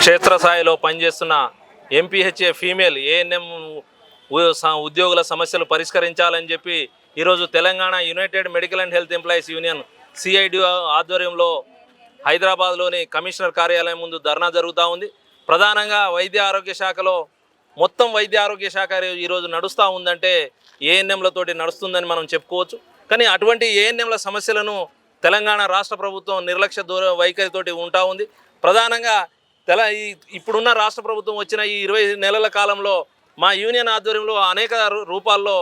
క్షేత్రస్థాయిలో పనిచేస్తున్న MPHA female ANM ఉద్యోగుల సమస్యలు పరిష్కరించాలని చెప్పి ఈరోజు Telangana united medical and health employees union CID ఆధ్వర్యంలో హైదరాబాద్లోని కమిషనర్ కార్యాలయం ముందు ధర్నా జరుగుతూ ఉంది. ప్రధానంగా వైద్య ఆరోగ్య శాఖలో మొత్తం వైద్య ఆరోగ్య శాఖ ఈరోజు నడుస్తూ ఉందంటే ఏఎన్ఎంలతోటి నడుస్తుందని మనం చెప్పుకోవచ్చు. కానీ అటువంటి ఏఎన్ఎంల సమస్యలను తెలంగాణ రాష్ట్ర ప్రభుత్వం నిర్లక్ష్య దూర వైఖరితోటి ఉంటా ఉంది. ప్రధానంగా తెల ఈ ఇప్పుడున్న రాష్ట్ర ప్రభుత్వం వచ్చిన ఈ ఇరవై నెలల కాలంలో మా యూనియన్ ఆధ్వర్యంలో అనేక రూపాల్లో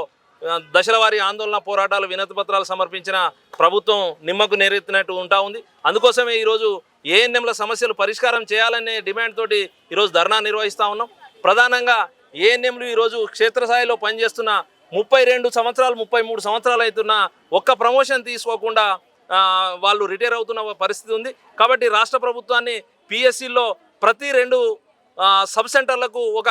దశలవారి ఆందోళన పోరాటాలు వినతి పత్రాలు సమర్పించిన ప్రభుత్వం నిమ్మకు నేరెత్తినట్టు ఉంటా ఉంది. అందుకోసమే ఈరోజు ఏఎన్ఎంల సమస్యలు పరిష్కారం చేయాలనే డిమాండ్ తోటి ఈరోజు ధర్నా నిర్వహిస్తూ ఉన్నాం. ప్రధానంగా ఏఎన్ఎంలు ఈరోజు క్షేత్రస్థాయిలో పనిచేస్తున్న ముప్పై రెండు సంవత్సరాలు ముప్పై మూడు సంవత్సరాలు అవుతున్న ఒక్క ప్రమోషన్ తీసుకోకుండా వాళ్ళు రిటైర్ అవుతున్న పరిస్థితి ఉంది. కాబట్టి రాష్ట్ర ప్రభుత్వాన్ని పిఎస్సిలో ప్రతి రెండు సబ్ సెంటర్లకు ఒక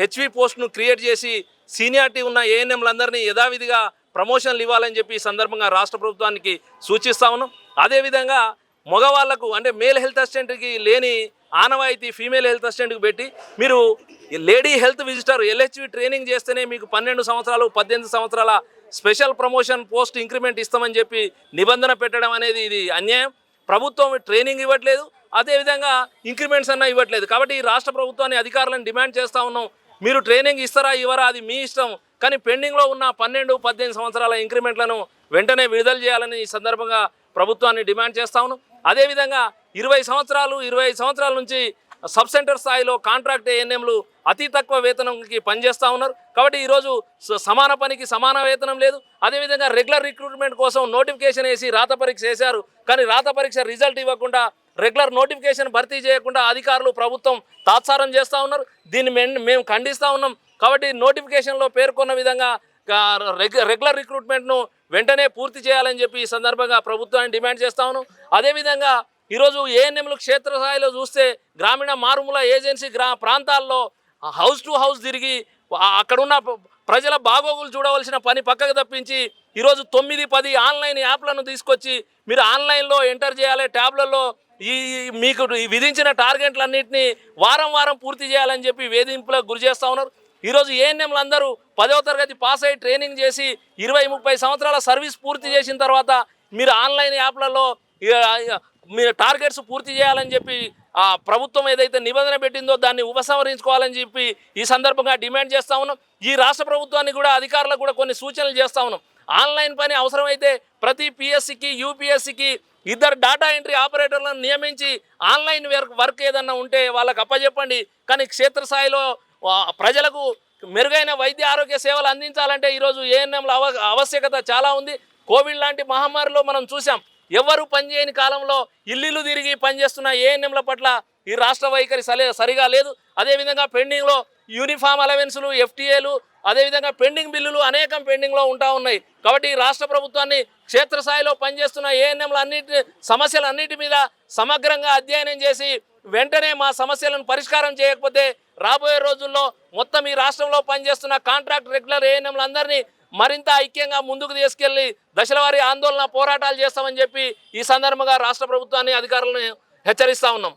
హెచ్వి పోస్ట్ను క్రియేట్ చేసి సీనియారిటీ ఉన్న ఏఎన్ఎంలందరినీ యథావిధిగా ప్రమోషన్లు ఇవ్వాలని చెప్పి ఈ సందర్భంగా రాష్ట్ర ప్రభుత్వానికి సూచిస్తా ఉన్నాం. అదేవిధంగా మగవాళ్ళకు అంటే మేల్ హెల్త్ అసిస్టెంట్కి లేని ఆనవాయితీ ఫీమేల్ హెల్త్ అసిస్టెంట్కి పెట్టి మీరు lady health visitor LHV training చేస్తేనే మీకు పన్నెండు సంవత్సరాలు పద్దెనిమిది సంవత్సరాల స్పెషల్ ప్రమోషన్ పోస్ట్ ఇంక్రిమెంట్ ఇస్తామని చెప్పి నిబంధన పెట్టడం అనేది ఇది అన్యాయం. ప్రభుత్వం ట్రైనింగ్ ఇవ్వట్లేదు. అదేవిధంగా ఇంక్రిమెంట్స్ అన్న ఇవ్వట్లేదు. కాబట్టి ఈ రాష్ట్ర ప్రభుత్వాన్ని అధికారులను డిమాండ్ చేస్తూ ఉన్నాం. మీరు ట్రైనింగ్ ఇస్తారా ఇవ్వరా అది మీ ఇష్టం. కానీ పెండింగ్లో ఉన్న పన్నెండు పద్దెనిమిది సంవత్సరాల ఇంక్రిమెంట్లను వెంటనే విడుదల చేయాలని ఈ సందర్భంగా ప్రభుత్వాన్ని డిమాండ్ చేస్తా ఉన్నాం. అదేవిధంగా ఇరవై సంవత్సరాలు ఇరవై ఐదు సంవత్సరాల నుంచి సబ్ సెంటర్ స్థాయిలో కాంట్రాక్ట్ ఏఎన్ఎంలు అతి తక్కువ వేతనంకి పనిచేస్తూ ఉన్నారు. కాబట్టి ఈరోజు స- సమాన పనికి సమాన వేతనం లేదు. అదేవిధంగా రెగ్యులర్ రిక్రూట్మెంట్ కోసం నోటిఫికేషన్ వేసి రాత పరీక్ష వేశారు. కానీ రాత పరీక్ష రిజల్ట్ ఇవ్వకుండా రెగ్యులర్ నోటిఫికేషన్ భర్తీ చేయకుండా అధికారులు ప్రభుత్వం తాత్సారం చేస్తూ ఉన్నారు. దీన్ని మెన్- మేము ఖండిస్తూ ఉన్నాం. కాబట్టి నోటిఫికేషన్లో పేర్కొన్న విధంగా రెగ్యులర్ రిక్రూట్మెంట్ను వెంటనే పూర్తి చేయాలని చెప్పి ఈ సందర్భంగా ప్రభుత్వాన్ని డిమాండ్ చేస్తా ఉన్నాం. అదేవిధంగా ఈరోజు ఏఎన్ఎంలు క్షేత్రస్థాయిలో చూస్తే గ్రామీణ మారుమూల ఏజెన్సీ గ్రా ప్రాంతాల్లో హౌస్ టు హౌస్ తిరిగి అక్కడున్న ప్రజల బాగోగులు చూడవలసిన పని పక్కకు తప్పించి ఈరోజు తొమ్మిది పది ఆన్లైన్ యాప్లను తీసుకొచ్చి మీరు ఆన్లైన్లో ఎంటర్ చేయాలి ట్యాబ్లలో ఈ మీకు ఈ విధించిన టార్గెట్లన్నింటినీ వారం వారం పూర్తి చేయాలని చెప్పి వేధింపులకు గురి చేస్తూ ఉన్నారు. ఈరోజు ఏఎన్ఎంలు అందరూ పదవ తరగతి పాస్ అయ్యి ట్రైనింగ్ చేసి ఇరవై ముప్పై సంవత్సరాల సర్వీస్ పూర్తి చేసిన తర్వాత మీరు ఆన్లైన్ యాప్లలో మీ మీరు టార్గెట్స్ పూర్తి చేయాలని చెప్పి ఆ ప్రభుత్వం ఏదైతే నిబంధన పెట్టిందో దాన్ని ఉపసంహరించుకోవాలని చెప్పి ఈ సందర్భంగా డిమాండ్ చేస్తా ఉన్నాం. ఈ రాష్ట్ర ప్రభుత్వాన్ని కూడా అధికారులకు కూడా కొన్ని సూచనలు చేస్తా ఉన్నాం. ఆన్లైన్ పని అవసరమైతే ప్రతి పిఎస్సికి యూపీఎస్సికి ఇద్దరు డేటా ఎంట్రీ ఆపరేటర్లను నియమించి ఆన్లైన్ వర్క్ వర్క్ ఏదన్నా ఉంటే వాళ్ళకి అప్పచెప్పండి కానీ క్షేత్రస్థాయిలో ప్రజలకు మెరుగైన వైద్య ఆరోగ్య సేవలు అందించాలంటే ఈరోజు ఏఎన్ఎంల అవ ఆవశ్యకత చాలా ఉంది. కోవిడ్ లాంటి మహమ్మారిలో మనం చూసాం ఎవరు పనిచేయని కాలంలో ఇల్లు తిరిగి పనిచేస్తున్న ఏఎన్ఎంల పట్ల ఈ రాష్ట్ర వైఖరి సలే సరిగా లేదు. అదేవిధంగా పెండింగ్లో యూనిఫామ్ అలవెన్సులు ఎఫ్టీఏలు అదేవిధంగా పెండింగ్ బిల్లులు అనేకం పెండింగ్లో ఉంటా ఉన్నాయి. కాబట్టి ఈ రాష్ట్ర ప్రభుత్వాన్ని క్షేత్రస్థాయిలో పనిచేస్తున్న ఏఎన్ఎంల అన్నిటి సమస్యలు అన్నిటి మీద సమగ్రంగా అధ్యయనం చేసి వెంటనే మా సమస్యలను పరిష్కారం చేయకపోతే రాబోయే రోజుల్లో మొత్తం ఈ రాష్ట్రంలో పనిచేస్తున్న కాంట్రాక్ట్ రెగ్యులర్ ఏఎన్ఎంలందరినీ మరింత ఐక్యంగా ముందుకు తీసుకెళ్ళి దశలవారీ ఆందోళన పోరాటాలు చేస్తామని చెప్పి ఈ సందర్భంగా రాష్ట్ర ప్రభుత్వాన్ని అధికారులను హెచ్చరిస్తా ఉన్నాం.